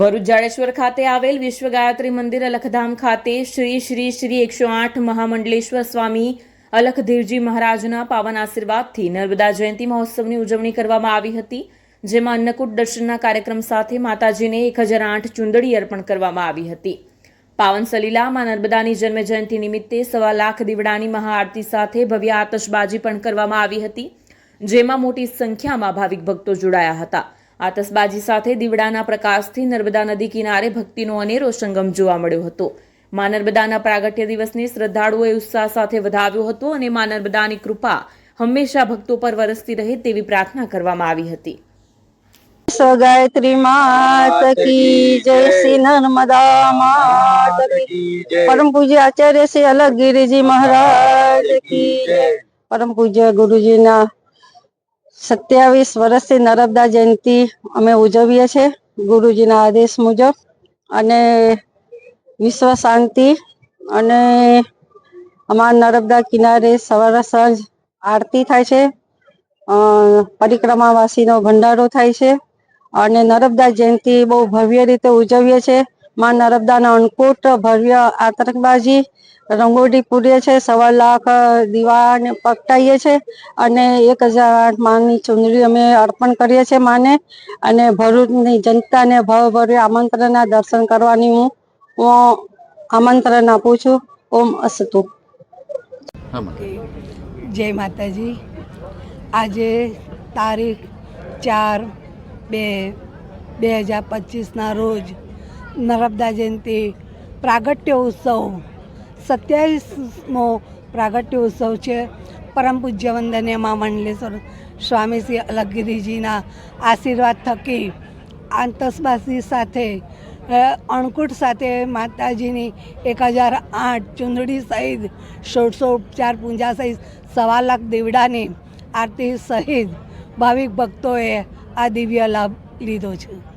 ભરૂચ જાડેશ્વર ખાતે આવેલ વિશ્વ ગાયત્રી મંદિર અલખધામ ખાતે શ્રી શ્રી શ્રી એકસો આઠ મહામંડલેશ્વર સ્વામી અલખધીરજી મહારાજના પાવન આશીર્વાદથી નર્મદા જયંતિ મહોત્સવની ઉજવણી કરવામાં આવી હતી, જેમાં અન્નકૂટ દર્શનના કાર્યક્રમ સાથે માતાજીને એક હજાર આઠ ચુંદડી અર્પણ કરવામાં આવી હતી. પાવન સલીલામાં નર્મદાની જન્મ જયંતિ નિમિત્તે સવા લાખ દીવડાની મહાઆરતી સાથે ભવ્ય આતશબાજી પણ કરવામાં આવી હતી, જેમાં મોટી સંખ્યામાં ભાવિક ભક્તો જોડાયા હતા. આતશબાજી સાથે દીવડાના પ્રકાશથી નર્મદા નદી કિનારે ભક્તિનો અનેરો સંગમ જોવા મળ્યો હતો. મા નર્મદાના પ્રાગટ્ય દિવસને શ્રદ્ધાળુઓએ ઉત્સાહ સાથે વધાવ્યો હતો અને મા નર્મદાની કૃપા હંમેશા ભક્તો પર વરસતી રહે તેવી પ્રાર્થના કરવામાં આવી હતી. ગાયત્રી માત કી જય શ્રી નર્મદા માત કી. પરમ પૂજ્ય આચાર્ય શ્રી અલગગીરીજી મહારાજ કી જય. પરમ પૂજ્ય ગુરુજીના સત્યાવીસ વર્ષથી નર્મદા જયંતિ અમે ઉજવીએ છીએ, ગુરુજીના આદેશ મુજબ. અને વિશ્વ શાંતિ અને અમારા નર્મદા કિનારે સવારે સાંજ આરતી થાય છે. પરિક્રમાવાસીનો ભંડારો થાય છે. અને નર્મદા જયંતિ બહુ ભવ્ય રીતે ઉજવીએ છીએ. માં નર્મદાના અન્નકૂટ, ભવ્ય આતંકબાજી રંગોળી પૂરીએ છે, સવા લાખ દીવાને પકટાઈએ છે અને એક હજાર માની ચુંદડી અમે અર્પણ કરીએ છીએ માને અને ભરૂચની જનતાને ભવભર્ય આમંત્રણના દર્શન કરવાની હું આમંત્રણ આપું છું. ઓમ અસ્તુ. જય માતાજી. આજે તારીખ ચાર બે બે હજાર પચીસના રોજ નર્મદા જયંતિ, પ્રાગટ્ય ઉત્સવ, સત્યાવીસમો પ્રાગટ્ય ઉત્સવ છે. પરમ પૂજ્ય વંદનીય મા મંડલેશ્વર સ્વામી શ્રી અલગગીરીજીના આશીર્વાદ થકી આતશબાજી સાથે અણકૂટ સાથે માતાજીની એક હજાર આઠ ચુંદડી સહિત, સોળસો ઉપચાર પૂજા સહિત, સવા લાખ દેવડાની આરતી સહિત ભાવિક ભક્તોએ આ દિવ્ય લાભ લીધો છે.